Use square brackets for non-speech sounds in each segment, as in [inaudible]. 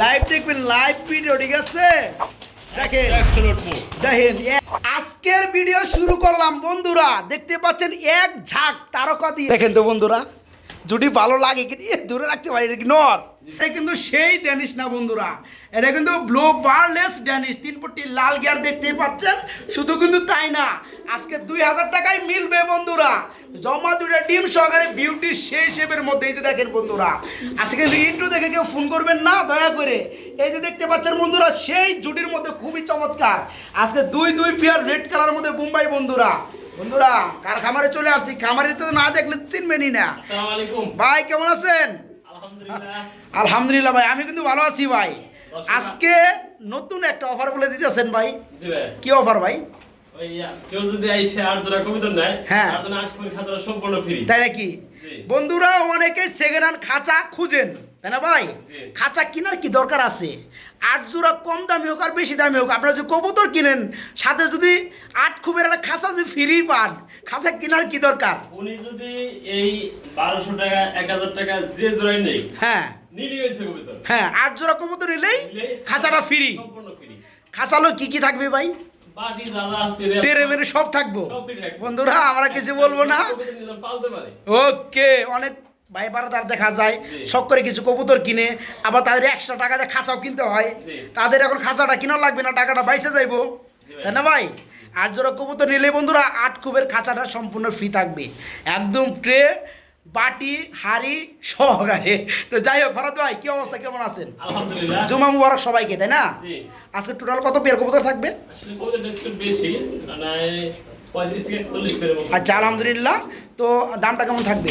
Live দেখবেন live video ঠিক আছে? দেখেন। দেখেন আজকের ভিডিও শুরু করলাম বন্ধুরা। দেখতে পাচ্ছেন এক ঝাঁক তারকা দিয়ে। দেখেন তো বন্ধুরা যদি ভালো লাগে কি দূরে রাখতে পারি নর এটা কিন্তু সেই ড্যানিশ না বন্ধুরা। এটা কিন্তু ব্লো বারলেস ড্যানিশ তিন পট্টি লাল গিয়ার দেখতে পাচ্ছেন? শুধু কিন্তু তাই না। আজকে দুই হাজার টাকায় মিলবে বন্ধুরা। জমা দুইটা ডিম সহকারে বিউটি সেই শেপের মধ্যে। এই যে দেখেন বন্ধুরা। আজকে কিন্তু ইন্টু দেখে কেউ ফোন করবেন না দয়া করে। এই যে দেখতে পাচ্ছেন বন্ধুরা সেই জুটির মধ্যে খুবই চমৎকার। আজকে দুই দুই পেয়ার রেড কালার মধ্যে মুম্বাই বন্ধুরা। বন্ধুরা কার খামারে চলে আসছি? খামারে তো না দেখলে চিনবেনই না। ভাই কেমন আছেন? আলহামদুলিল্লাহ। ভাই আমি কিন্তু ভালো আছি ভাই। আজকে নতুন একটা অফার বলে দিতেছেন ভাই। কি অফার ভাই? হ্যাঁ। বন্ধুরা অনেকে সেকেন্ড হ্যান্ড খাঁচা খুঁজেন। তাই না ভাই? খাঁচা কেনার কি দরকার আছে? আট জোড়া কম দামি হোক আর বেশি দামি হোক আপনারা যদি কবুতর কিনেন সাথে যদি আট খুবের একটা খাঁচা যদি ফ্রি পান খাঁচা কেনার কি দরকার? উনি যদি এই বারোশো টাকা এক হাজার টাকা যে জোড়াই নেই হ্যাঁ। হ্যাঁ আট জোড়া কবুতর নিলেই খাঁচাটা ফ্রি খাঁচালো কি কি থাকবে ভাই? টেরে মেরে সব থাকব। বন্ধুরা আমরা কিছু বলব না। ওকে অনেক ভাই বারাদার দেখা যায়। শখ করে কিছু কবুতর কিনে আবার তাদের একশো টাকা দিয়ে খাঁচাও কিনতে হয়। তাদের এখন খাঁচাটা কিনা লাগবে না টাকাটা বাইসে যাইবো। তাই না ভাই? আর যারা কবুতর নিলে বন্ধুরা আট কুবের খাঁচাটা সম্পূর্ণ ফ্রি থাকবে। একদম ট্রে বাটি হাড়ি সহকারে। তো যাই হোক ফরাদ ভাই কি অবস্থা? কেমন আছেন? আলহামদুলিল্লাহ। জুমা মুবারক সবাইকে তাই না? আজকে টোটাল কত পেয়ার কবুতর থাকবে? আচ্ছা আলহামদুলিল্লাহ। তো দামটা কেমন থাকবে?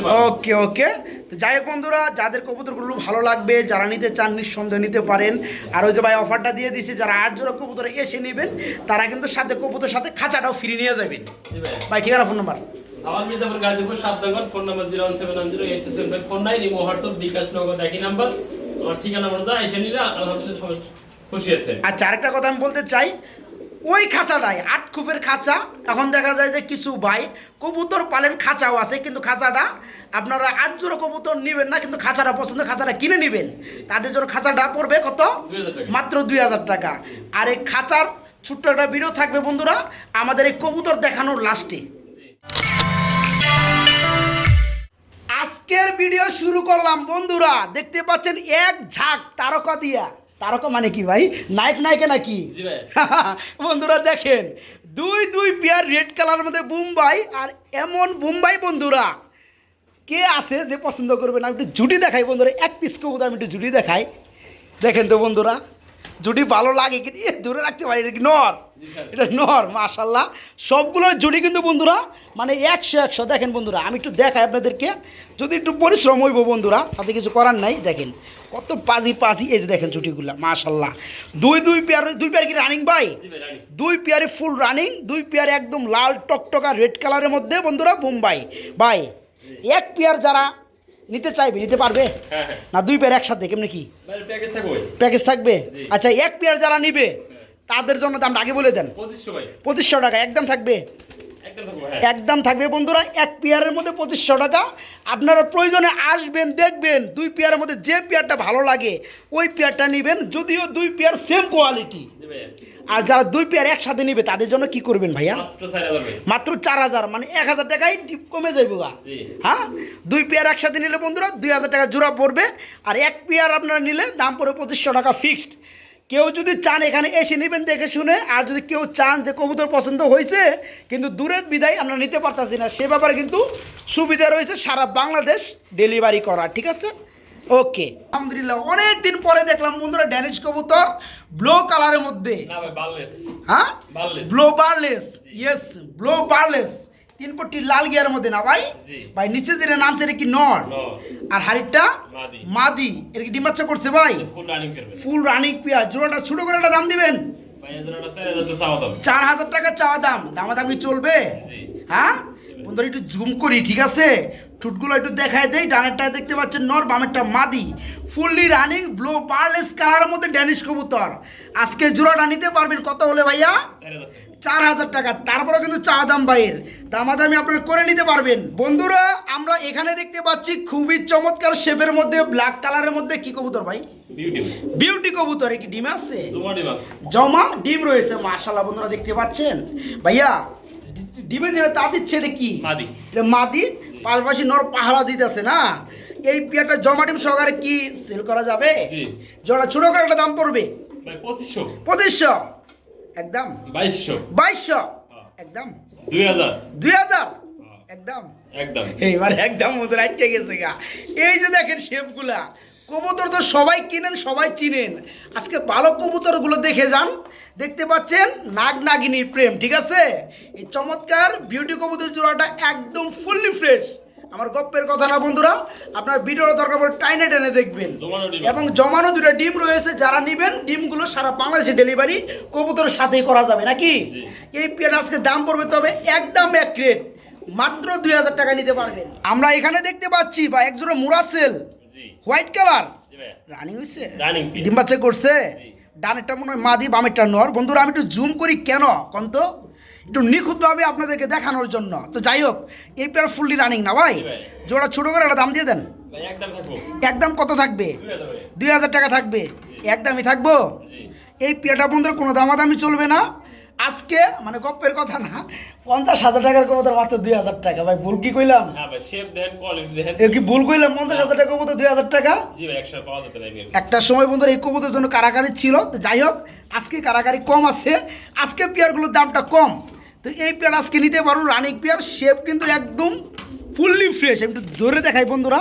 পারব। ওকে ওকে। তো যাই হোক বন্ধুরা যাদের কবুতরগুলো ভালো লাগবে যারা নিতে চান নিঃসন্দেহে নিতে পারেন। আর ওই যে ভাই অফারটা দিয়ে দিছি যারা আট জোড়া কবুতর এসে নেবেন তারা কিন্তু সাথে কবুতর সাথে খাঁচাটাও ফ্রি নিয়ে যাবেন। ভাই। ঠিকানা ফোন নাম্বার? আমার Mirzapur Gazipur Satnagar phone number zero one seven one zero eight seven four nine imo WhatsApp bKash Nagad একই নাম্বার। আমার ঠিকানা এসে নিলে আলহামদুলিল্লাহ সবাই খুশি আছে। আচ্ছা আরেকটা কথা আমি বলতে চাই ওই খাঁচাটাই আট খুপের খাঁচা এখন দেখা যায় যে কিছু ভাই কবুতর পালেন খাঁচাও আছে কিন্তু খাঁচাটা আপনারা আট জোড়া কবুতর নেবেন না কিন্তু খাঁচাটা পছন্দ খাঁচাটা কিনে নেবেন। তাদের জন্য খাঁচাটা পড়বে কত? মাত্র দুই হাজার টাকা। আর এই খাঁচার ছোট্ট একটা ভিডিও থাকবে বন্ধুরা আমাদের এই কবুতর দেখানোর লাস্টে আজকের ভিডিও শুরু করলাম বন্ধুরা। দেখতে পাচ্ছেন এক ঝাঁক তারকা দিয়া। তারকা মানে কি ভাই? নায়ক নায়িকা নাকি? [laughs] বন্ধুরা দেখেন দুই দুই পেয়ার রেড কালার মধ্যে বুম্বাই আর এমন বুম্বাই বন্ধুরা। কে আছে যে পছন্দ করবে না? আমি একটু জুটি দেখাই বন্ধুরা। এক পিস কবুতর আমি একটু জুটি দেখাই। দেখেন তো বন্ধুরা জুটি ভালো লাগে কিন্তু দূরে রাখতে পারি, এটা কি নর? এটা নর মাশাল্লাহ সবগুলো জুটি কিন্তু বন্ধুরা মানে একশো একশো। দেখেন বন্ধুরা, আমি একটু দেখাই আপনাদেরকে। যদি একটু পরিশ্রম হইব বন্ধুরা, তাতে কিছু করার নাই। দেখেন, কত পাজি পাজি, এই যে দেখেন জুটিগুলো মাশাল্লাহ দুই দুই পেয়ার দুই পেয়ার কি রানিং ভাই? দুই পেয়ারে ফুল রানিং দুই পেয়ারে একদম লাল টকটকা রেড কালারের মধ্যে বন্ধুরা, বোম্বাই। ভাই, এক পেয়ার যারা নিতে চাইবে নিতে পারবে? হ্যাঁ হ্যাঁ। না দুই পেয়ার একসাথে কেমনি কি? প্যাকেজ থাকবে প্যাকেজ থাকবে? আচ্ছা এক পেয়ার যারা নিবে তাদের জন্য দামটা আগে বলে দেন। পঁচিশশো টাকা একদম থাকবে? একদম থাকবে হ্যাঁ। বন্ধুরা এক পেয়ারের মধ্যে পঁচিশশো টাকা। আপনারা প্রয়োজনে আসবেন দেখবেন দুই পেয়ারের মধ্যে যে পেয়ারটা ভালো লাগে ওই পেয়ারটা নেবেন যদিও দুই পেয়ার সেম কোয়ালিটি আর যারা দুই পেয়ার একসাথে নিবে তাদের জন্য কি করবেন ভাইয়া? মাত্র চার হাজার মানে এক হাজার টাকায় টিপ কমে যাইব হ্যাঁ? দুই পেয়ার একসাথে নিলে বন্ধুরা দুই হাজার টাকা জোড়া পড়বে আর এক পেয়ার আপনারা নিলে দাম পড়বে পঁচিশশো টাকা ফিক্সড কেউ যদি চান এখানে এসে নেবেন দেখে শুনে আর যদি কেউ চান যে কবুতর পছন্দ হয়েছে কিন্তু দূরের বিদায় আমরা নিতে পারতাছি না সে ব্যাপারে কিন্তু সুবিধা রয়েছে সারা বাংলাদেশ ডেলিভারি করা ঠিক আছে? ওকে আলহামদুলিল্লাহ অনেক দিন পরে দেখলাম বন্ধুরা ড্যানিশ কবুতর ব্লু কালারের মধ্যে। না ভাই বাললেস হ্যাঁ? Blue barless yes blue barless তিন পট্টি লাল গিয়ার মধ্যে না ভাই? জি। ভাই নিচে যেটা নাম সেটা কি নর? আর হাড়িটা? মাদি। মাদি। এর কি ডিমাচ্ছা করছে ভাই? ফুল রানিং করবে। ফুল রানিং পেঁয়াজ। জোড়াটা ছোট করে একটা দাম দিবেন? চার দাম। হাজার টাকা চাওয়া দাম। দামাদামি চলবে? জি। হ্যাঁ? বন্ধুরা একটু জুম করি ঠিক আছে? ঠুটগুলো একটু দেখায় দেয় ডানেরটা দেখতে পাচ্ছেন নর বামেরটা মাদি। ফুললি রানিং ব্লো পারলেস কালারের মধ্যে ড্যানিশ কবুতর। আজকে জোড়াটা নিতে পারবেন কত হলে ভাইয়া? চার হাজার টাকা। তারপরে কিন্তু চা দাম বাইয়ের দামাদামি আপনারা করে নিতে পারবেন। বন্ধুরা আমরা এখানে দেখতে পাচ্ছি খুবই চমৎকার শেপের মধ্যে ব্ল্যাক কালারের মধ্যে কি কবুতর ভাই? বিউটি কবুতর। কি ডিম আছে? জমা ডিম রয়েছে মাশাল্লাহ বন্ধুরা দেখতে পাচ্ছেন। ভাইয়া ডিমে যেটা তা দিচ্ছে এটা কি? মাদি। এটা মাদি? পাশাপাশি নর পাহারা দিতেছে না? এই পেয়ারটা জমাটিম সহকারে কি সেল করা যাবে? জি। জোড়া ছোট করে একটা দাম পড়বে? ভাই পঁচিশশো। পঁচিশশো। একদম। বাইশশো। বাইশশো। একদম। দুই হাজার। দুই হাজার। একদম। একদম। এইবার একদম ওদের আটকে গেছে গা। এই যে দেখেন শেপগুলা কবুতর তো সবাই কিনেন সবাই চিনেন। আজকে ভালো কবুতরগুলো দেখে যান। দেখতে পাচ্ছেন নাগ নাগিনীর প্রেম ঠিক আছে? এই চমৎকার বিউটি কবুতর জোড়াটা একদম ফুললি ফ্রেশ আমার গপ্পের কথা না বন্ধুরা আপনার ভিডিওটা দরকার পড়ে টাইনে টেনে দেখবেন। এবং জমানো দুটো ডিম রয়েছে যারা নেবেন ডিমগুলো সারা বাংলাদেশে ডেলিভারি কবুতরের সাথেই করা যাবে নাকি? এই পেয়ার আজকে দাম পড়বে তবে একদম এক রেট মাত্র দুই হাজার টাকা নিতে পারবেন। আমরা এখানে দেখতে পাচ্ছি বা একজোড়া মুরাসেল। হোয়াইট কালার রানিং হয়েছে ডিম বাচ্চা করছে। ডানেরটা মনে হয় মা মাদি বামেরটা নর। বন্ধুরা আমি একটু জুম করি কেন কন্ত? একটু নিখুঁতভাবে আপনাদেরকে দেখানোর জন্য। তো যাই হোক এই পেয়ার ফুললি রানিং না ভাই। জোড়া ছোটো করে একটা দাম দিয়ে দেন। একদম কত থাকবে? দুই হাজার ভাই দুই হাজার টাকা থাকবে। একদমই থাকব? এই পেয়ারটা বন্ধুরা কোনো দামাদামি চলবে না। আজকে মানে গপ্পের কথা না পঞ্চাশ হাজার টাকার কবুতর মাত্র দুই হাজার টাকা। ভাই ভুল কি কইলাম? হ্যাঁ কি ভুল কইলাম? পঞ্চাশ হাজার টাকা কবুতর দুই হাজার টাকা? একটা সময় বন্ধুরা এই কবুতরের জন্য কারাকারি ছিল। তো যাই হোক আজকে কারাকারি কম আছে। আজকে পেয়ারগুলোর দামটা কম। তো এই পেয়ার আজকে নিতে পারো রানিক পেয়ার। শেপ কিন্তু একদম ফুললি ফ্রেশ একটু ধরে দেখাই বন্ধুরা।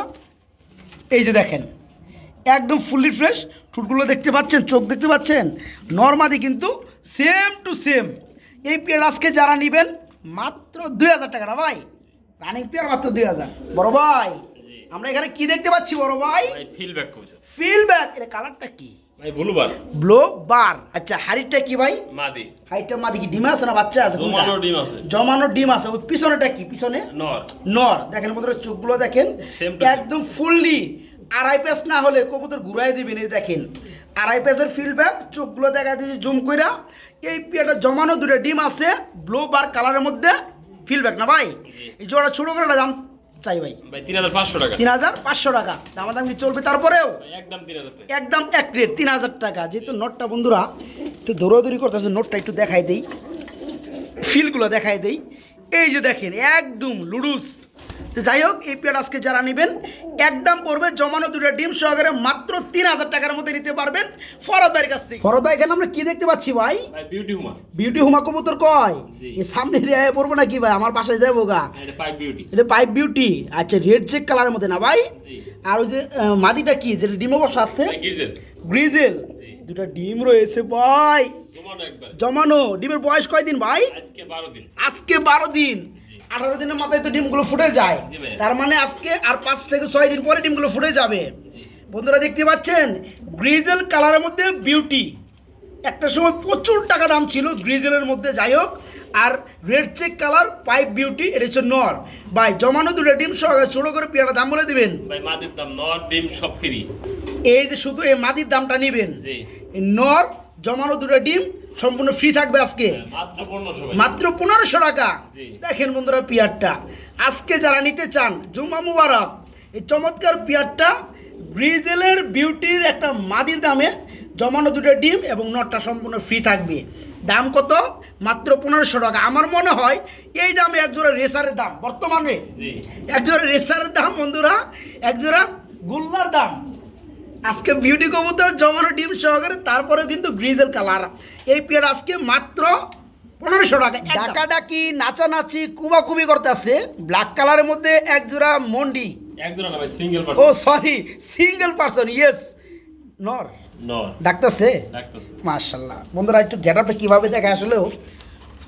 এই যে দেখেন একদম ফুললি ফ্রেশ ঠুটগুলো দেখতে পাচ্ছেন চোখ দেখতে পাচ্ছেন? নর্মাদি কিন্তু সেম টু সেম এই পেয়ার আজকে যারা নেবেন মাত্র দুই হাজার টাকা না ভাই। রানিং পেয়ার মাত্র দুই হাজার। বড় ভাই আমরা এখানে কি দেখতে পাচ্ছি বড় ভাই? ভাই ফিল ব্যাক ফিল ব্যাক এটা কালারটা কি? ভাই ব্লুবার ব্লো বার আচ্ছা হাড়িটা কি ভাই? মাদি। হাড়িটা মাদি কি? ডিম আছে না বাচ্চা আছে? জমানো ডিম আছে। জমানো ডিম আছে। ওই পিছনেটা কি? পিছনে? নর। নর। দেখেন বন্ধুরা চোখগুলো দেখেন. একদম ফুললি আড়াই পেস না হলে কবুতর ঘুরাই দিবেন এই দেখেন। আড়াই পেসের ফিলব্যাক চোখগুলো দেখা দিয়েছে জুম কইরা। এই পিয়াটা জমানো দুটো ডিম আছে ব্লু বার কালারের মধ্যে ফিলব্যাক না ভাই? এই জোড়া ছোটো করে একটা দাম চাই ভাই। ভাই তিন হাজার পাঁচশো টাকা। তিন হাজার পাঁচশো টাকা। দামাদাম কি চলবে তারপরেও? একদম তিন হাজার একদম এক রেট তিন হাজার টাকা। যেহেতু নোটটা বন্ধুরা একটু দৌড়াদৌড়ি করতেছে নোটটা একটু দেখাই দেই। ফিলগুলো দেখাই দেই। এই যে দেখেন একদম লুডুস। তো যাই হোক এই পেয়ার আজকে যারা নেবেন একদম পড়বে জমানো দুটো ডিম সহকারে মাত্র তিন হাজার টাকার মধ্যে নিতে পারবেন ফরদ ভাইয়ের কাছ থেকে। ফরদ ভাই এখানে আমরা কি দেখতে পাচ্ছি ভাই? ভাই বিউটি হুমা। বিউটি হুমা কবুতর কয়। এই সামনে রেয়ে পড়ব নাকি ভাই? আমার বাসায় যাব গা। এটা পাইপ বিউটি। এটা পাইপ বিউটি। আচ্ছা রেড চেক কালারের মধ্যে না ভাই? আর ওই যে মাদিটা কি? যেটা ডিমে বসা আছে? ভাই গির্জেল। গ্রিজেল। দুটা ডিম রয়েছে ভাই। জমানো জমানো। ডিমের বয়স কয়দিন ভাই? আজকে বারো দিন। আজকে বারো দিন। আঠারো দিনের মাথায় তো ডিমগুলো ফুটে যায়। তার মানে আজকে আর পাঁচ থেকে ছয় দিন পরে ডিমগুলো ফুটে যাবে। বন্ধুরা দেখতে পাচ্ছেন গ্রিজেল কালারের মধ্যে বিউটি। একটা সময় প্রচুর টাকা দাম ছিল গ্রিজেলের মধ্যে যাই হোক। আর red check colour pipe beauty এটা হচ্ছে নর। ভাই জমানো দুটো ডিম সহ ছোটো করে পেয়ারা দাম বলে দিবেন। ভাই মাদির দাম নর ডিম সব ফ্রি। এই যে শুধু এই মাদির দামটা নেবেন। নর জমানো দুটো ডিম সম্পূর্ণ ফ্রি থাকবে আজকে? মাত্র পনেরোশো ভাই। মাত্র পনেরোশো টাকা? দেখেন বন্ধুরা পিয়ারটা। আজকে যারা নিতে চান জুমা মুবারক এই চমৎকার পিয়ারটা গ্রিজেলের বিউটির একটা মাদির দামে জমানো দুটো ডিম এবং নটটা সম্পূর্ণ ফ্রি থাকবে। দাম কত? মাত্র পনেরোশো টাকা। আমার মনে হয় এই দামে একজোড়া রেসারের দাম বর্তমানে। একজোড়া রেসারের দাম বন্ধুরা একজোড়া গুল্লার দাম। আজকে বিউটি কবুতর জমানো ডিম সহকারে তারপরে কিন্তু গ্রিজেল কালার এই পেয়ার আজকে মাত্র পনেরোশো টাকা ডাকা ডাকি নাচানাচি কুবাকুবি করতেছে ব্ল্যাক কালারের মধ্যে এক জোড়া মন্ডি। এক জোড়া না ভাই সিঙ্গেল ও সরি সিঙ্গেল পার্সন ইয়েস নর। নর। ডাকতেছে? ডাকতেছে। মার্শাল্লাহ বন্ধুরা একটু গেটআপটা কীভাবে দেখে আসলেও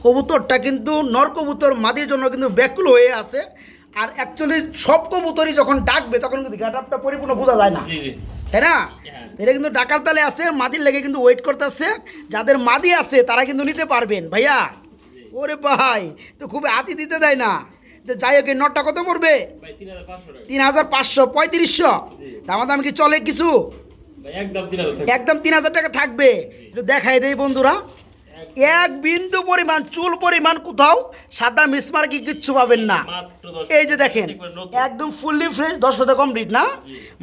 কবুতরটা কিন্তু নর কবুতর মাদির জন্য কিন্তু ব্যাকুল হয়ে আছে। আর অ্যাকচুয়ালি সব কবুতরই যখন ডাকবে তখন কিন্তু গেটআপটা পরিপূর্ণ বোঝা যায় না। তাই না? হ্যাঁ। এটা কিন্তু ডাকার তালে আছে মাদির লেগে কিন্তু ওয়েট করতেছে। যাদের মাদি আছে তারা কিন্তু নিতে পারবেন ভাইয়া। ওরে ভাই তো খুব হাতি দিতে দেয় না। তো যাই হোক এই নটটা কত পড়বে? তিন হাজার পাঁচশো পঁয়ত্রিশশো। দামাদাম কি চলে কিছু? একদম তিন হাজার টাকা থাকবে। একটু দেখাই দেই বন্ধুরা। এক বিন্দু পরিমাণ চুল পরিমাণ কোথাও সাদা মিসমার্কি কিচ্ছু পাবেন না। এই যে দেখেন একদম ফুললি ফ্রেশ দশ পাতা কমপ্লিট না?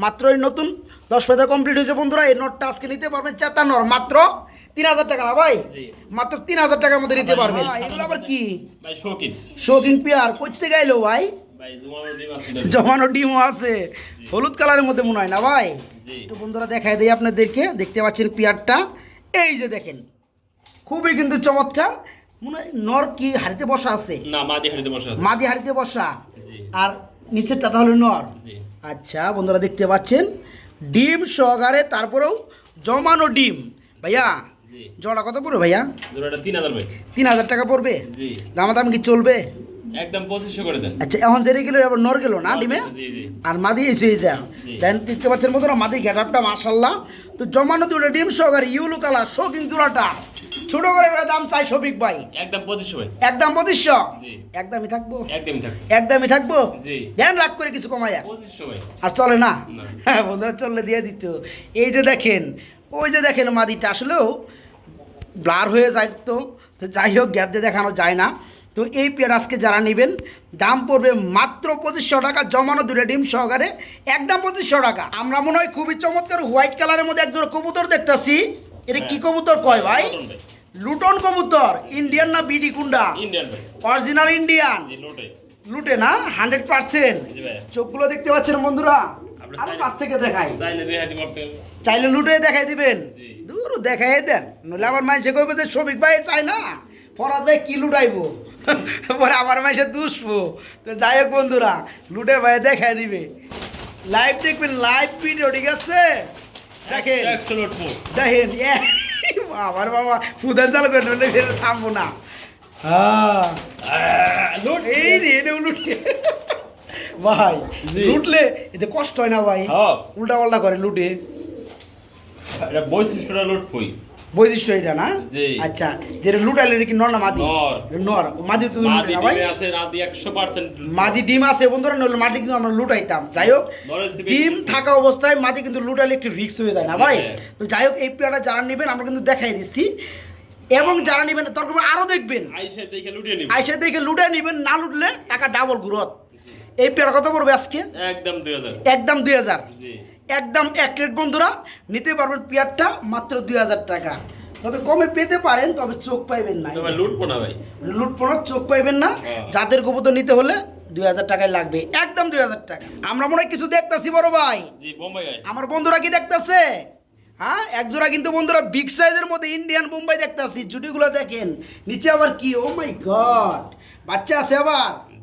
মাত্র এই নতুন দশ পাতা কমপ্লিট হয়েছে বন্ধুরা। এই নোটটা আজকে নিতে পারবেন চেতানোর মাত্র তিন হাজার টাকা না ভাই? মাত্র তিন হাজার টাকার মধ্যে নিতে পারবেন। এগুলো আবার কি? ভাই শৌখিন। পেয়ার করতে গাইলো ভাই? জুমানো ডিম আছে জমানো ডিমও আছে। হলুদ কালারের মধ্যে মনে হয় না ভাই? একটু বন্ধুরা দেখাই দিই আপনাদেরকে দেখতে পাচ্ছেন পেয়ারটা। এই যে দেখেন খুবই কিন্তু চমৎকার। মনে হয় নর কি হাড়িতে বসা আছে? না মাদি হাড়িতে বসা আছে। মাদি হাড়িতে বসা? আর নিচেরটা তাহলে নর? আচ্ছা বন্ধুরা দেখতে পাচ্ছেন ডিম সহকারে তারপরেও জমানো ডিম। ভাইয়া জোড়া কত পড়বে ভাইয়া? জোড়াটা তিন হাজার তিন হাজার টাকা পড়বে? দামাদাম কি চলবে? একদম পঁচিশশো করে দেন। আচ্ছা এখন জেনে গেলে আবার নর গেল না ডিমে? জি জি আর মাদি এসে এটা দেন দেখতে পাচ্ছেন বন্ধুরা মাদি গেটআপটা মার্শাল্লাহ তো জমানো দুটো ডিম সহকারে ইউলু কালার শৌখিন চূড়াটা। ছোট করে একটা দাম চাই শফিক ভাই। একদম ভাই। একদম জি। একদমই থাকব? একদমই থাক একদমই থাকব? জি। দেন রাগ করে কিছু কমায়া ভাই। আর চলে না? না। হ্যাঁ বন্ধুরা চললে দিয়ে দিত। এই যে দেখেন ওই যে দেখেন মাদিটা আসলেও ব্লার হয়ে যায় তো যাই হোক গ্যাপ দিয়ে দেখানো যায় না। তো এই পেয়ার আজকে যারা নেবেন দাম পড়বে মাত্র পঁচিশশো টাকা জমানো দুটো ডিম সহকারে। একদম পঁচিশশো টাকা। আমরা মনে হয় খুবই চমৎকার হোয়াইট কালারের মধ্যে একজন কবুতর দেখতেছি। এটা কি কবুতর কয় ভাই? লুটন কবুতর ইন্ডিয়ান না বিডি কুন্ডা অরিজিনাল ইন্ডিয়ান লুটে। না? হান্ড্রেড পার্সেন্ট চোখগুলো দেখতে পাচ্ছেন বন্ধুরা? আরও কাছ থেকে দেখাই। চাইলে লুটে দেখাই দিবেন। দূর দেখাই দেন। নইলে আমার মানুষে কইবে যে শ্রমিক ভাই চাই না। ফরাদ ভাই কি লুটাইবো? পরে আমার মাসে দুষবো তো যাই হোক বন্ধুরা লুটে ভাই দেখাই দিবে। লাইভ দেখবেন লাইভ ভিডিও ঠিক আছে? দেখেন। দেখেন আমার বাবা সুদান চালু করে ফের থামবো না। হ্যাঁ। লোট এই রে এটা লুটে। ভাই লুটলে এতে কষ্ট হয় না ভাই। হ্যাঁ। উল্টা পাল্টা করে লুটে। বৈশিষ্ট্যটা লোটবই বৈশিষ্ট্য এটা না আচ্ছা যেটা লুটাইলে কি নর না মাদি? নর। মাদি তো মাদি আছে রাদি একশো পার্সেন্ট মাদি ডিম আছে বন্ধুরা নইলে মাটি কিন্তু আমরা লুটাইতাম। যাই হোক ডিম থাকা অবস্থায় মাদি কিন্তু লুটাইলে একটু রিস্ক হয়ে যায় না ভাই? হ্যাঁ। তো যাই হোক এই পেয়ারটা যারা নেবেন আমরা কিন্তু দেখাই দিচ্ছি। এবং যারা নেবেন তখন আরও দেখবেন। আইসা দেখে লুটে নেবেন না লুটলে টাকা ডাবল গ্রোথ এই পেয়ার কত পড়বে আজকে? একদম দুই হাজার। একদম দুই হাজার। জি। একদম এক রেট বন্ধুরা নিতে পারবেন পেয়ারটা মাত্র দুই হাজার টাকা। তবে কমে পেতে পারেন তবে চোখ পাইবেন না। লুটবো ভাই। চোখ পাইবেন না। হ্যাঁ। যাদের কবুতর নিতে হলে দুই হাজার টাকায় লাগবে। একদম দুই হাজার টাকা। আমরা মনে হয় কিছু দেখতেছি বড় ভাই। আমার বন্ধুরা কি দেখতেছে? হ্যাঁ একজোড়া কিন্তু বন্ধুরা বিগ সাইজের মধ্যে ইন্ডিয়ান বোম্বাই দেখতেছি। জুটিগুলো দেখেন। নিচে আবার কি? ও মাই গড বাচ্চা আছে আবার।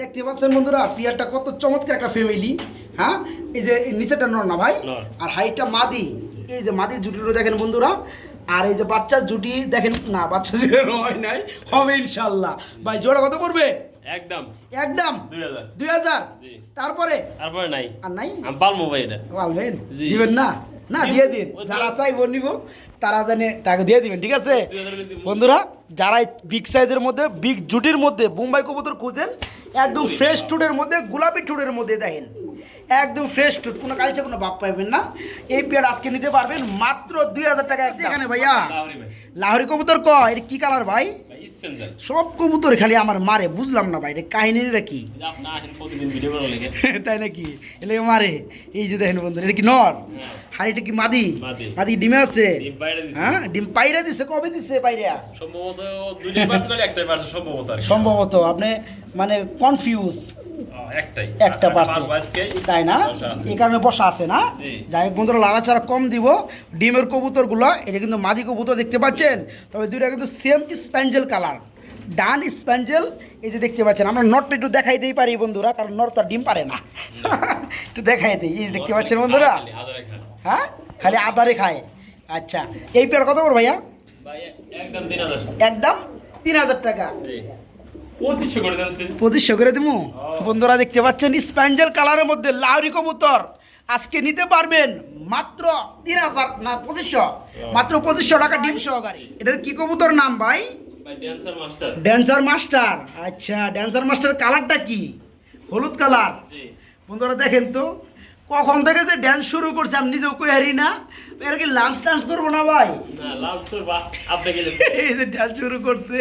দেখতে পাচ্ছেন বন্ধুরা পিয়ারটা কত চমৎকার একটা ফ্যামিলি হ্যাঁ? এই যে নিচেটা নর না ভাই? আর হাইটটা মাদি। এই যে মাদির জুটিটা দেখেন বন্ধুরা। আর এই যে বাচ্চার জুটি দেখেন না বাচ্চা জুটি [laughs] হয় নাই। হবে ইনশাল্লাহ ভাই জোড়া কত করবে একদম। একদম? দুই হাজার। দুই হাজার? জি। তারপরে? তারপরে নাই। আর নাই? আমি ভাই এটা। পালবেন। দিবেন না? না দিয়ে দিন। যারা চাইব নিব। তারা জানে তাকে দিয়ে দিবেন ঠিক আছে। বন্ধুরা যারা বিগ সাইজের মধ্যে বিগ জুটির মধ্যে বোম্বাই কবুতর খুঁজেন একদম ফ্রেশ টুটের মধ্যে গোলাপি টুটের মধ্যে দেখেন। একদম ফ্রেশ টুট কোনো কালচে কোনো ভাব পাইবেন না। এই পেয়ার আজকে নিতে পারবেন মাত্র দুই হাজার টাকা এখানে ভাইয়া লাহরি কবুতর ক এটা কি কালার ভাই? সব কবুতর খালি আমার মারে বুঝলাম না ভাই কাহিনী কাহিনীটা কি? [laughs] তাই নাকি? এলে মারে। এই যে দেখেন বন্ধু এটা কি নর? হ্যাঁ। হাড়িটা কি মাদি? মাদি। ডিমে আছে? হ্যাঁ ডিম পাইরা দিছে কবে দিছে পাইরা? সম্ভবত সম্ভবত আপনি মানে কনফিউজ একটা আর পার্সেন্ট তাই না? এই কারণে বসা আছে না? যাই হোক বন্ধুরা লাড়াচাড়া কম দিব। ডিমের কবুতরগুলো এটা কিন্তু মাদি কবুতর দেখতে পাচ্ছেন? তবে দুইটা কিন্তু সেম স্প্যাঞ্জেল কালার ডান স্প্যাঞ্জেল এই যে দেখতে পাচ্ছেন আমরা নটটা একটু দেখাই দিই পারি বন্ধুরা কারণ নর তো ডিম পারে না। একটু দেখাই দিই এই দেখতে পাচ্ছেন বন্ধুরা। হ্যাঁ? খালি আদারে খায়। আচ্ছা এই পেয়ার কত বড় ভাইয়া? একদম তিন হাজার। টাকা। পঁচিশশো করে দিমু? বন্ধুরা দেখতে পাচ্ছেন স্প্যান্ডেল কালারের মধ্যে লাউরি কবুতর। আজকে নিতে পারবেন মাত্র তিন হাজার না পঁচিশশো। মাত্র পঁচিশশো টাকা ডিম সহকারে। এটার কি কবুতর নাম ভাই? ভাই ড্যান্সার মাস্টার আচ্ছা ড্যান্সার মাস্টার কালারটা কি? হলুদ কালার। বন্ধুরা দেখেন তো কখন থেকে যে ড্যান্স শুরু করছে আমি নিজেও কই হারি না। এর কি লাঞ্চ টান্স করব না ভাই? না লাঞ্চ করবা আপনি গেলে [laughs] এই যে ডাল শুরু করছে।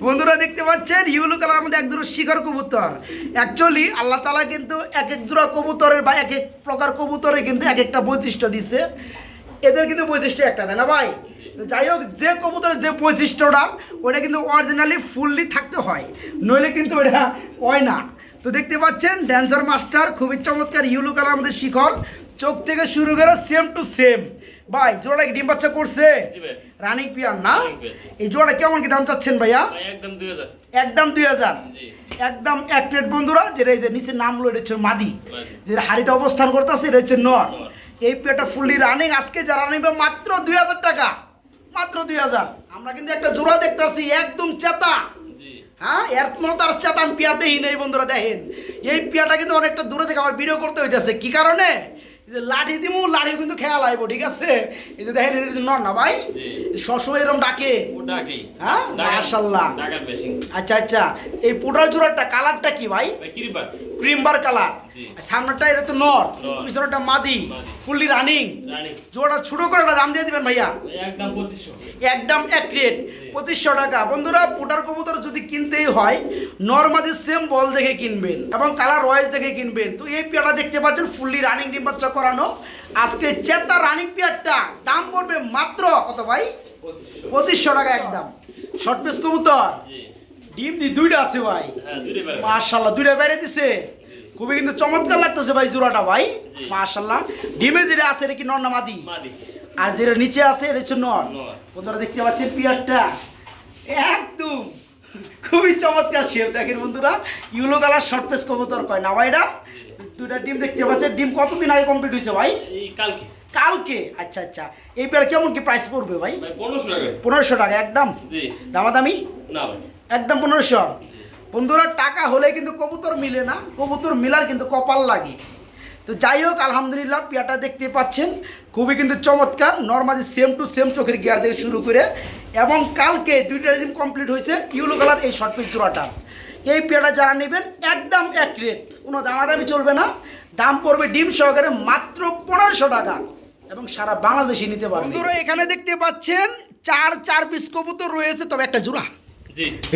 বন্ধুরা দেখতে পাচ্ছেন ইউলো কালার মধ্যে এক জোড়া শিকার কবুতর। অ্যাকচুয়ালি আল্লাহ তালা কিন্তু এক এক জোড়া কবুতরের বা এক এক প্রকার কবুতরে কিন্তু এক একটা বৈশিষ্ট্য দিছে। এদের কিন্তু বৈশিষ্ট্য একটা তাই না ভাই? তো যাই হোক যে কবুতরের যে বৈশিষ্ট্যটা ওটা কিন্তু অরিজিনালি ফুললি থাকতে হয়। নইলে কিন্তু ওটা হয় না। তো দেখতে পাচ্ছেন ড্যান্সার মাস্টার খুবই চমৎকার ইউলো কালার মধ্যে শিখর চোখ থেকে শুরু করে সেম টু সেম ভাই জোড়া কি ডিম বাচ্চা করছে? রানিং পিয়ার না? এই জোড়া কেমন কি দাম চাচ্ছেন ভাইয়া? একদম দুই হাজার। একদম দুই হাজার। একদম এক প্লেট বন্ধুরা যেটা এই যে নিচে নাম হলো এটা হচ্ছে মাদি। যেটা হাড়িতে অবস্থান করতেছে এটা হচ্ছে নর। এই পেটা ফুললি রানিং আজকে যারা নিবে মাত্র দুই হাজার টাকা। মাত্র দুই হাজার। আমরা কিন্তু একটা জোড়া দেখতেছি একদম চেতা। হ্যাঁ এর মতো তো আর আমি পিয়া দেখি নেই বন্ধুরা দেখেন। এই পিয়াটা কিন্তু অনেকটা দূরে থেকে আমার ভিডিও করতে হইতেছে। কি কারণে? যে লাঠি দিমু লাঠি কিন্তু খেয়াল আইবো ঠিক আছে? এই যে দেখেন এটা নন নর না ভাই? শশু সবসময় এরকম ডাকে। ও ডাকি। হ্যাঁ? মেশিন। আচ্ছা আচ্ছা। এই পোটার জোড়াটা কালারটা কি ভাই? Cream bar cream bar colour জি। সামনেরটা এটা তো নর নর। পিছনেরটা মাদি মাদি। ফুললি রানিং জোড়া ছোট করে একটা দাম দিয়ে দিবেন ভাইয়া। একদম এক রেট পঁচিশশো টাকা। বন্ধুরা পোটার কবুতর যদি কিনতেই হয় নর্মাদি সেম বল দেখে কিনবেন এবং কালার ওয়াইজ দেখে কিনবেন। তো এই পেয়ারটা দেখতে পাচ্ছেন ফুললি রানিং ডিম বাচ্চা করানো। আজকে চেতা রানিং পেয়ারটা দাম পড়বে মাত্র কত ভাই? পঁচিশশো। টাকা একদম। শর্ট পিস কবুতর। ডিম দি দুইটা আছে ভাই। হ্যাঁ মাশাল্লাহ দুইটা বাইরে দিছে। খুবই কিন্তু চমৎকার লাগতেছে ভাই জোড়াটা ভাই। মাশাল্লাহ ডিমে যেটা আছে এটা কি নর না মাদি? আর যেটা নিচে আছে এটা হচ্ছে নর। নর। বন্ধুরা দেখতে পাচ্ছেন পিয়ারটা? একদম। খুবই চমৎকার শেপ দেখেন বন্ধুরা ইউলো কালার শর্ট পেস কবুতর কয় না ভাই এটা? দুইটা ডিম দেখতে পাচ্ছেন। ডিম কতদিন আগে কমপ্লিট হয়েছে ভাই? এই কালকে। কালকে? আচ্ছা আচ্ছা। এই পেয়ার কেমন কি প্রাইস পড়বে ভাই? পনেরোশো টাকা। পনেরোশো টাকা একদম? দামাদামি? না ভাই। একদম পনেরোশো? বন্ধুরা টাকা হলে কিন্তু কবুতর মিলে না কবুতর মিলার কিন্তু কপাল লাগে। তো যাই হোক আলহামদুলিল্লাহ পিয়াটা দেখতে পাচ্ছেন। খুবই কিন্তু চমৎকার নর্মালি সেম টু সেম চোখের গিয়ার থেকে শুরু করে। এবং কালকে দুইটা দিন কমপ্লিট হয়েছে ইউলো কালার এই শর্ট পিস জোড়াটা। এই পেয়াটা যারা নেবেন একদম এক রেট কোনো দামাদামি চলবে না। দাম পড়বে ডিম সহকারে মাত্র পনেরোশো টাকা। এবং সারা বাংলাদেশে নিতে পারবেন বন্ধুরা এখানে দেখতে পাচ্ছেন চার চার পিস কবুতর রয়েছে তবে একটা জোড়া।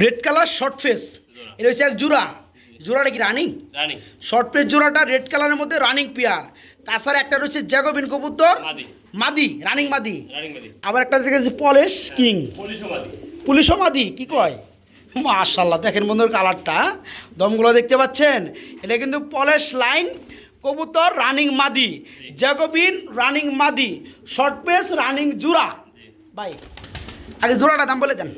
Red colour short face. এটা হচ্ছে এক জোড়া। জোড়াটা কি রানিং? রানী। শর্ট ফেস জোড়াটা রেড কালারের মধ্যে রানিং পেয়ার তাছাড়া একটা রয়েছে জ্যাগোবিন কবুতর। মাদি। রানিং মাদি। আবার একটা দেখেছি পলেশ কিং পলিশও মাদি। কি কয়? মাশাল্লাহ দেখেন বন্ধুর কালারটা দমগুলো দেখতে পাচ্ছেন? এটা কিন্তু পলেশ লাইন কবুতর রানিং মাদি। জ্যাগোবিন রানিং মাদি। শর্ট পেস রানিং জোড়া। ভাই আগে জোড়াটা দাম বলে দেন।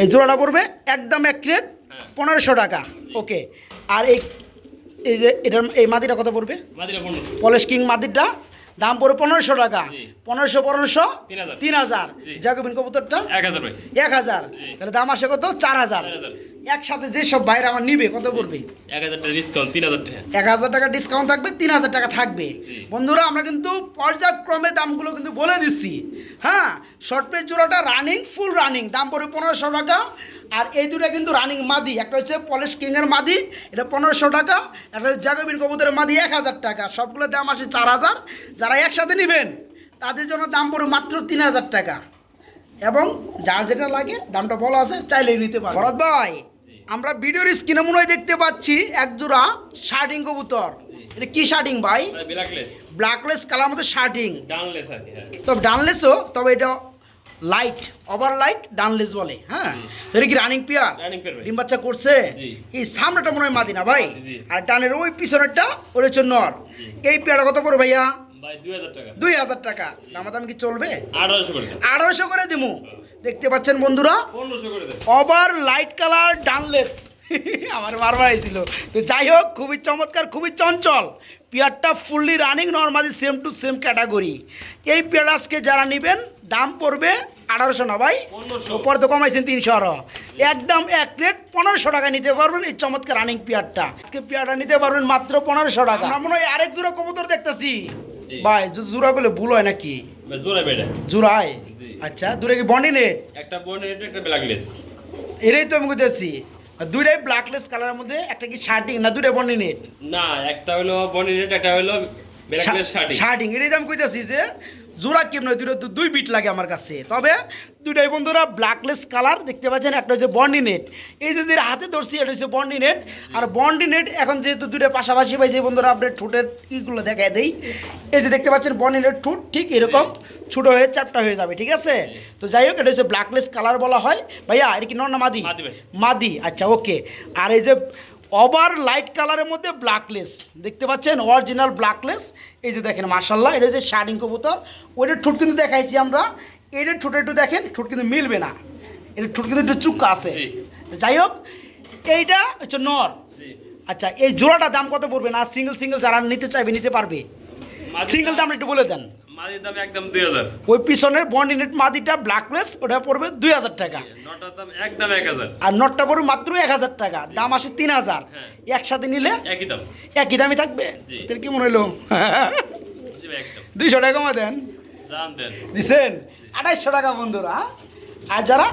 এই জোড়াটা পড়বে একদম এক রেট হ্যাঁ। পনেরোশো টাকা ওকে। আর এই এই যে এটার এই মাদিটা কত পড়বে? পলেশ কিং মাদিরটা দাম পড়বে পনেরোশো টাকা। পনেরোশো পনেরোশো তিন হাজার। জাগবিন কবুতরটা? এক হাজার। তাহলে দাম আসে কত? চার হাজার। একসাথে যেসব বাইরে আমার নিবে কত পড়বে? এক হাজার টাকা ডিসকাউন্ট থাকবে তিন হাজার টাকা থাকবে। বন্ধুরা আমরা কিন্তু পর্যায়ক্রমে দামগুলো কিন্তু বলে দিচ্ছি। হ্যাঁ শর্ট পেজ জোড়াটা রানিং ফুল রানিং দাম পড়বে পনেরোশো টাকা। আর এই দুটা কিন্তু রানিং মাদি। একটা হচ্ছে পলিশ কিংয়ের মাদি এটা পনেরোশো টাকা। একটা হচ্ছে জাগবিন কবুতরের মাদি এক হাজার টাকা। সবগুলোর দাম আসে চার হাজার। যারা একসাথে নেবেন তাদের জন্য দাম পড়বে মাত্র তিন হাজার টাকা। এবং যার যেটা লাগে দামটা বলা আছে চাইলেই নিতে পারে ভরত ভাই আমরা ভিডিওর স্ক্রিনে মনে হয় দেখতে পাচ্ছি এক জোড়া শার্টিং কবুতর। এটা কি শার্টিং ভাই? মানে ব্ল্যাকলেস ব্ল্যাকলেস কালার মতো শার্টিং। ডানলেস হ্যাঁ। তবে ডানলেসও তবে এটা লাইট ওভার লাইট ডানলেস বলে হ্যাঁ? এটা কি রানিং পিয়ার রানিং পেয়ার ডিম বাচ্চা করছে? এই সামনেটা মনে হয় মাদি না ভাই আর ডানের ওই পিছনেরটা ওর হচ্ছে নর। এই পেয়ারটা কত পড়বে ভাইয়া? দুই হাজার টাকা। হাজার কি চলবে? আঠারোশো করে করে দিমু। দেখতে পাচ্ছেন বন্ধুরা? ওভার লাইট কালার ডানলেস আমার বারবার হয়েছিল তো যাই হোক খুবই চমৎকার খুবই চঞ্চল। পেয়ারটা fully running normally same to same category এই পেয়ার আজকে যারা নেবেন দাম পড়বে আঠারোশো না ভাই? ওপর তো কমাইছেন তিনশো আরও। একদম এক প্লেট পনেরোশো টাকা নিতে পারবেন এই চমৎকার রানিং পেয়ারটা। আজকে পেয়ারটা নিতে পারবেন মাত্র পনেরোশো টাকা। আমরা মনে হয় আরেক জোড়া কবুতর দেখতেছি। ভাই জোড়া গুলো ভুল হয় নাকি? জোড়ায় আচ্ছা দূরে কি বন্ডি নেট একটা বনের একটা ব্ল্যাকলেস এটাই তো আমি বুঝতেছি দুইটাই ব্ল্যাকলেস কালারের মধ্যে একটা কি শার্টিং না দুইটা বনি নেট না একটা হলো বনি নেট একটা হলো ব্ল্যাকলেস শার্টিং শার্টিং এর দাম কইতাছি যে জোড়া কেমন দুইটা তো দুই বিট লাগে আমার কাছে। তবে দুইটাই বন্ধুরা ব্ল্যাকলেস কালার দেখতে পাচ্ছেন একটা হচ্ছে বন্ডি নেট এই যে যেটা হাতে ধরছি এটা হচ্ছে বন্ডি নেট আর বন্ডি নেট এখন যেহেতু দুটো পাশাপাশি পাইছে বন্ধুরা আপনার ঠোঁটের ইগুলো দেখায় দেই। এই যে দেখতে পাচ্ছেন বন্ডি নেট ঠোঁট ঠিক এরকম ছোটো হয়ে চাপটা হয়ে যাবে ঠিক আছে? তো যাই হোক এটা হচ্ছে ব্ল্যাকলেস কালার বলা হয়। ভাইয়া এটা কি নর না মাদি? মাদি আচ্ছা ওকে আর এই যে ওভার লাইট কালারের মধ্যে ব্ল্যাকলেস। দেখতে পাচ্ছেন? অরিজিনাল ব্ল্যাকলেস। এই যে দেখেন মার্শাল্লাহ এটা হচ্ছে শার্টিং কবুতর। ওইটার ঠোঁট কিন্তু দেখাইছি আমরা। এটার ঠোঁট একটু দেখেন ঠোঁট কিন্তু মিলবে না। এটার ঠোঁট কিন্তু একটু চুক্কা আছে। যাই হোক এইটা হচ্ছে নর। আচ্ছা এই জোড়াটা দাম কত পড়বে না? সিঙ্গেল সিঙ্গেল যারা নিতে চাইবে নিতে পারবে? সিঙ্গেল দাম একটু বলে দেন। মাদির দাম একদম দুই হাজার। ওই পিছনের বন্ডিনেট মাদিটা ব্ল্যাকলেস ওটা পড়বে দুই হাজার টাকা। নটার দাম একদম এক হাজার। আর নটটা পড়বে মাত্র এক হাজার টাকা দাম আসে তিন হাজার। হ্যাঁ। একসাথে নিলে একই দাম। একই দামই থাকবে। তাহলে কি মনে হলো একদম। দুইশো টাকা কমা দেন। দিছেন? আঠাইশশো টাকা বন্ধুরা আর যারা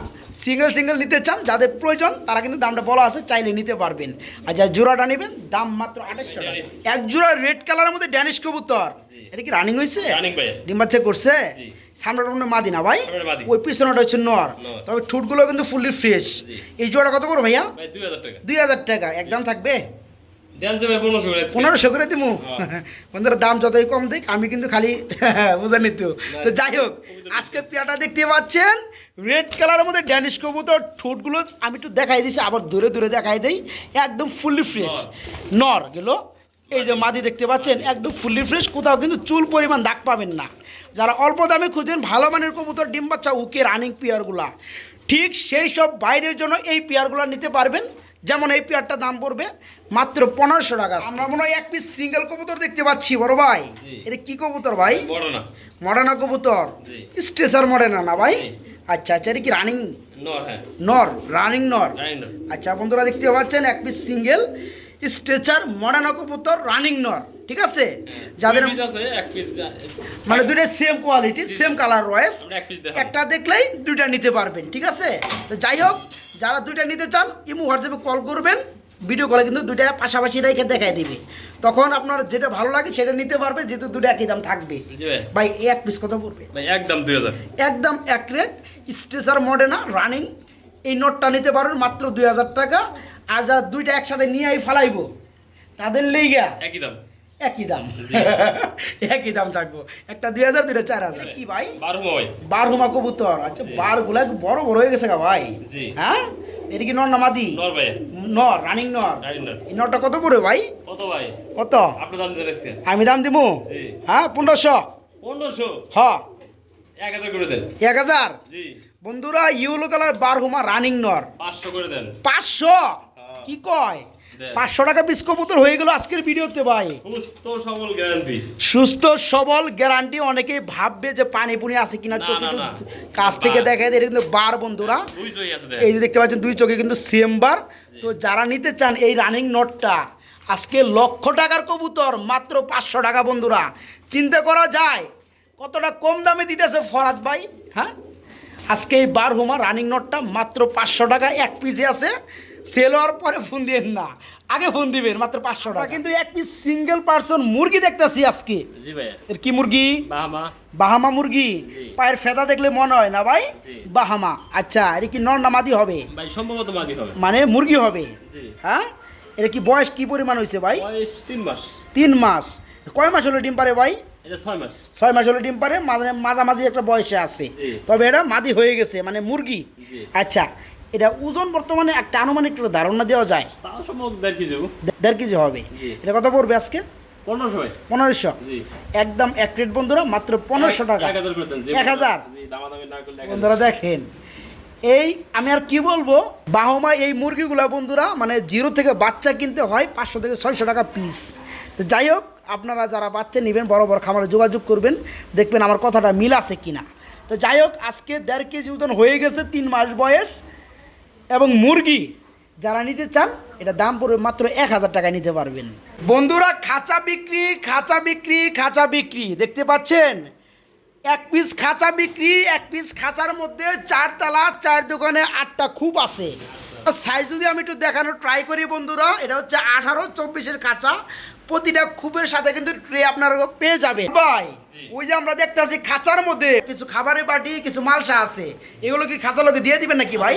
সিঙ্গেল সিঙ্গেল নিতে চান যাদের প্রয়োজন তারা কিন্তু দামটা বলা আছে চাইলে নিতে পারবেন। আর যা জোড়াটা নেবেন দাম মাত্র আঠাইশশো টাকা। এক জোড়া রেড কালারের মধ্যে ড্যানিশ কবুতর। এটা কি রানিং হয়েছে ডিম বাচ্চা করছে। সামনেটা মনে মাদি না ভাই? ওই পিছনেটা হচ্ছে নর। তবে ঠুটগুলো কিন্তু ফুললি ফ্রেশ এই জোড়া কত বড় ভাইয়া? দুই হাজার টাকা। একদম থাকবে? পনেরোশো করে। দিমু। বন্ধুরা দাম যতই কম দিক আমি কিন্তু খালি [laughs] বুঝে নিত। তো যাই হোক আজকে পেয়াটা দেখতে পাচ্ছেন। রেড কালারের মধ্যে ড্যানিশ কবুতর ঠোঁটগুলো আমি একটু দেখাই দিছি আবার দূরে দূরে দেখাই দিই। একদম ফুললি ফ্রেশ নর। গেল। এই যে মাদি দেখতে পাচ্ছেন একদম ফুললি ফ্রেশ কোথাও কিন্তু চুল পরিমাণ দাগ পাবেন না। যারা অল্প দামে খুঁজেন ভালো মানের কবুতর ডিম বাচ্চা উকে রানিং পেয়ারগুলা ঠিক সেই সব বাইরের জন্য এই পেয়ারগুলো নিতে পারবেন। যেমন এই পেয়ারটা দাম পড়বে মাত্র পনেরোশো টাকা। আমরা মনে হয় এক পিস সিঙ্গেল কবুতর দেখতে পাচ্ছি বড় ভাই। এটা কি কবুতর ভাই? বড় না মডার্না কবুতর। স্ট্রেচার মডার্না না ভাই। আচ্ছা আচ্ছা এটা কি রানিং নর হ্যাঁ। নর রানিং নর? আচ্ছা বন্ধুরা দেখতে পাচ্ছেন এক পিস সিঙ্গেল স্ট্রেচার মডার্ন কবুতর রানিং নর ঠিক আছে? যাদের আছে এক পিস মানে দুটো সেম কোয়ালিটি সেম কালার রয়েস একটা দেখলেই দুইটা নিতে পারবেন ঠিক আছে? তো যাই হোক যারা দুইটা নিতে চান ইমু হোয়াটসঅ্যাপে কল করবেন ভিডিও কলে কিন্তু দুইটা পাশাপাশি রেখে দেখাই দিবে। তখন আপনার যেটা ভালো লাগে সেটা নিতে পারবে যেহেতু দুটো একই দাম থাকবে। ভাই। এক পিস কত পড়বে? ভাই একদম দুই হাজার। একদম এক রেট স্ট্রেচার মডেনা রানিং এই নোটটা নিতে পারবেন মাত্র দুই হাজার টাকা। আর যা দুইটা একসাথে নিয়ে আই ফালাইবো তাদের লেগা একই দাম। একই দাম। [laughs] একই দাম থাকব। একটা দুই হাজার দুইটা চার হাজার। কি ভাই? বারো ভাই। বার হুমা কবুতর। আচ্ছা বারগুলা বড় বড় হয়ে গেছে গা ভাই? হ্যাঁ? এটা কি নর না মাদি? নর রানিং নর এই নরটা কত পড়বে ভাই? কত ভাই? কত? আমি দাম দিবো। হ্যাঁ পনেরোশো। পনেরোশো? হ। এক হাজার করে দেন। এক হাজার? বন্ধুরা ইউলো কালার রানিং নর পাঁচশো করে দেন। পাঁচশো? হ্যাঁ। কি কয়? পাঁচশো টাকা পিস কবুতর হয়ে গেল আজকের ভিডিওতে ভাই। সুস্থ সবল গ্যারান্টি সুস্থ সবল গ্যারান্টি অনেকেই ভাববে যে পানি পুনি আছে কিনা চোখে একটু কাছ থেকে। দেখা যায় এটা কিন্তু বার বন্ধুরা। এই যে দেখতে পাচ্ছেন দুই চোখে কিন্তু সেম বার। তো যারা নিতে চান এই রানিং নটটা আজকে লক্ষ টাকার কবুতর মাত্র পাঁচশো টাকা বন্ধুরা। চিন্তা করা যায় কতটা কম দামে দিতেছে ফরাদ ভাই হ্যাঁ? আজকে এই বার হুমা রানিং নটটা মাত্র পাঁচশো টাকা এক পিসে আছে। সেল হওয়ার পরে ফোন দিবেন না। আগে ফোন দিবেন মাত্র পাঁচশো টাকা। কিন্তু এক পিস সিঙ্গেল পার্সন মুরগি দেখতেছি আজকে। এর কি মুরগি? বাহামা। বাহামা মুরগি? পায়ের ফেদা দেখলে মনে হয় না ভাই? বাহামা। আচ্ছা এটা কি নর নামাদি হবে? সম্ভবত মাদি হবে। মানে মুরগি হবে? হ্যাঁ? এটা কি বয়স কি পরিমাণ হয়েছে ভাই? তিন মাস। তিন মাস। কয় মাস হলো ডিম পারে ভাই? ছয় মাস। হলো ডিম পারে মাঝে মাঝামাঝি একটা বয়সে আছে। তবে এটা মাদি হয়ে গেছে মানে মুরগি। আচ্ছা এটা ওজন বর্তমানে একটা আনুমানিক ধারণা দেওয়া যায়। দেড় কেজি হবে। এটা কত পড়বে আজকে? পনেরোশো একদম এক বন্ধুরা মাত্র পনেরোশো টাকা। এক হাজার। বন্ধুরা দেখেন। এই আমি আর কি বলব বাহমা এই মুরগিগুলা বন্ধুরা মানে জিরো থেকে বাচ্চা কিনতে হয় পাঁচশো থেকে ছয়শো টাকা পিস তো যাই হোক আপনারা যারা বাচ্চা নেবেন বড় বড় খামারে যোগাযোগ করবেন, দেখবেন আমার কথাটা মিল আছে কি না তো যাই হোক, আজকে দেড় কেজি ওজন হয়ে গেছে, তিন মাস বয়স, এবং মুরগি যারা নিতে চান, এটা দাম পড়বে মাত্র এক হাজার টাকায় নিতে পারবেন। বন্ধুরা, খাঁচা বিক্রি খাঁচা বিক্রি খাঁচা বিক্রি, দেখতে পাচ্ছেন? এক পিস খাঁচা বিক্রি, এক পিস খাঁচার মধ্যে চার তালা চার দোকানে আটটা খুব আছে। সাইজ যদি আমি একটু দেখানোর ট্রাই করি বন্ধুরা, এটা হচ্ছে আঠারো, চব্বিশের কাঁচা প্রতিটা খুবের সাথে কিন্তু ট্রে আপনার পেয়ে যাবে ভাই ওই যে আমরা দেখতেছি খাঁচার মধ্যে কিছু খাবারের বাটি কিছু মালসা আছে। এগুলো কি খাঁচা লোকে দিয়ে দিবেন নাকি ভাই?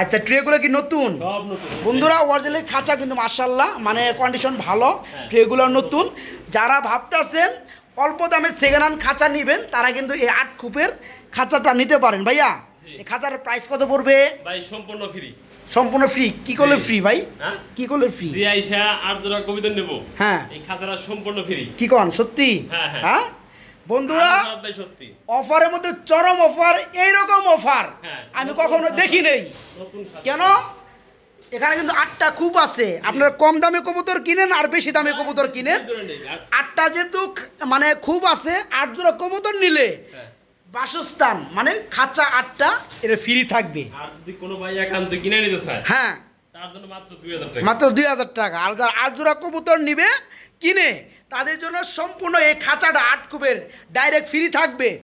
আচ্ছা ট্রেগুলো কি নতুন? বন্ধুরা অরিজিনালি খাঁচা কিন্তু মার্শাল্লাহ মানে কন্ডিশন ভালো। হ্যাঁ। ট্রেগুলো নতুন। যারা ভাবতেছেন অল্প দামে সেকেন্ড হ্যান্ড খাঁচা নেবেন তারা কিন্তু এই আট খুপের খাঁচাটা নিতে পারেন। ভাইয়া খাঁচার প্রাইস কত পড়বে? ভাই সম্পূর্ণ ফ্রি সম্পূর্ণ ফ্রি কি করলে ফ্রি ভাই? হ্যাঁ? কি করলে ফ্রি যে আইসা আর যারা কবিতা নেব। হ্যাঁ। এই খাতাটা সম্পূর্ণ ফ্রি কি কন সত্যি? হ্যাঁ, হ্যাঁ। হ্যাঁ? বন্ধুরা সত্যি। অফারের মধ্যে চরম অফার এইরকম অফার হ্যাঁ। আমি কখনো দেখি নেই। কেন? এখানে কিন্তু আটটা খুব আছে। আপনারা কম দামে কবুতর কিনেন আর বেশি দামে কবুতর কিনেন। এই আটটা যেহেতু মানে খুব আছে আট জোড়া কবুতর নিলে। বাসস্থান মানে খাঁচা আটটা এটা ফ্রি থাকবে। আর যদি কোনো ভাই একান্ত কিনে নিতে চায় হ্যাঁ। তার জন্য মাত্র দুই হাজার টাকা। মাত্র দুই হাজার টাকা। আর যারা আট জোড়া কবুতর নিবে কিনে তাদের জন্য সম্পূর্ণ এই খাঁচাটা আট কুবের ডাইরেক্ট ফ্রি থাকবে।